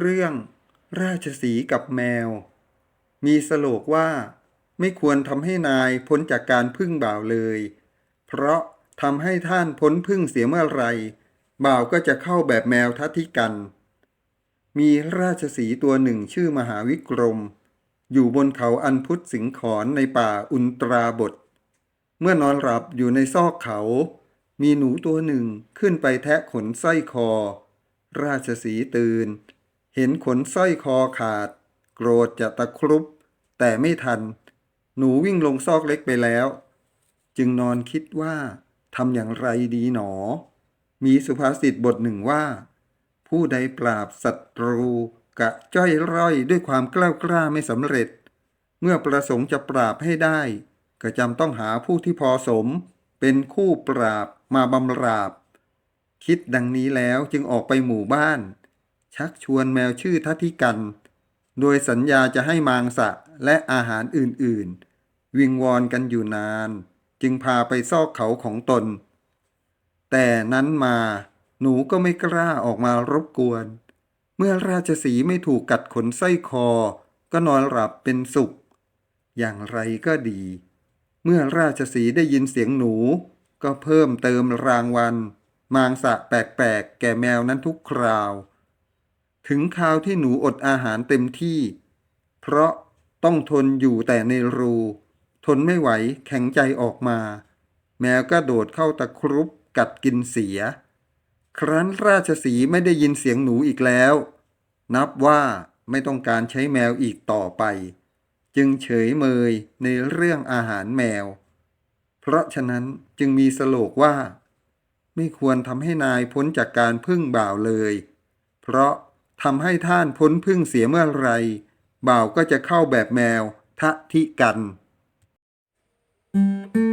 เรื่อง ราชสีกับแมว มีสโลกว่า ไม่ควรทำให้นายพ้นจากการพึ่งบ่าวเลย เพราะทำให้ท่านพ้นพึ่งเสียเมื่อไหรบ่าวก็จะเข้าแบบแมวทัติกัน มีราชสีตัวหนึ่งชื่อมหาวิกรม อยู่บนเขาอันพุทธสิงขอนในป่าอุนตราบท เมื่อนอนหลับอยู่ในซอกเขา มีหนูตัวหนึ่งขึ้นไปแทะขนไส้คอ ราชสีตื่น ห็นขนสร้อยคอขาด โกรธจะตะครุบ แต่ไม่ทัน หนูวิ่งลงซอกเล็กไปแล้ว จึงนอนคิดว่าทำอย่างไรดีหนอ มีสุภาษิตบทหนึ่งว่า ผู้ใดปราบศัตรูกะจ้อยร่อยด้วยความกล้ากล้าไม่สำเร็จ เมื่อประสงค์จะปราบให้ได้ ก็จำต้องหาผู้ที่พอสม เป็นคู่ปราบมาบำราบ คิดดังนี้แล้วจึงออกไปหมู่บ้าน ชักชวนแมวชื่อทัติกัน โดยสัญญาจะให้มางสะและอาหารอื่นๆ วิงวอนกันอยู่นาน จึงพาไปซอกเขาของตน แต่นั้นมาหนูก็ไม่กล้าออกมารบกวน เมื่อราชสีไม่ถูกกัดขนไส้คอ ก็นอนหลับเป็นสุข อย่างไรก็ดี เมื่อราชสีได้ยินเสียงหนู ก็เพิ่มเติมรางวัล มางสะแปลกๆแก่แมวนั้นทุกคราว ถึงคราวที่หนูอดอาหารเต็มที่ เพราะต้องทนอยู่แต่ในรู ทนไม่ไหวแข็งใจออกมา แมวก็โดดเข้าตะครุบกัดกินเสีย ครั้นราชสีไม่ได้ยินเสียงหนูอีกแล้ว นับว่าไม่ต้องการใช้แมวอีกต่อไป จึงเฉยเมยในเรื่องอาหารแมว เพราะฉะนั้นจึงมีสโลกว่า ไม่ควรทำให้นายพ้นจากการพึ่งบ่าวเลย เพราะ ทำให้ท่านพ้นพึ่งเสียเมื่อไรบ่าวก็จะเข้าแบบแมวทะทิกัน Thank you.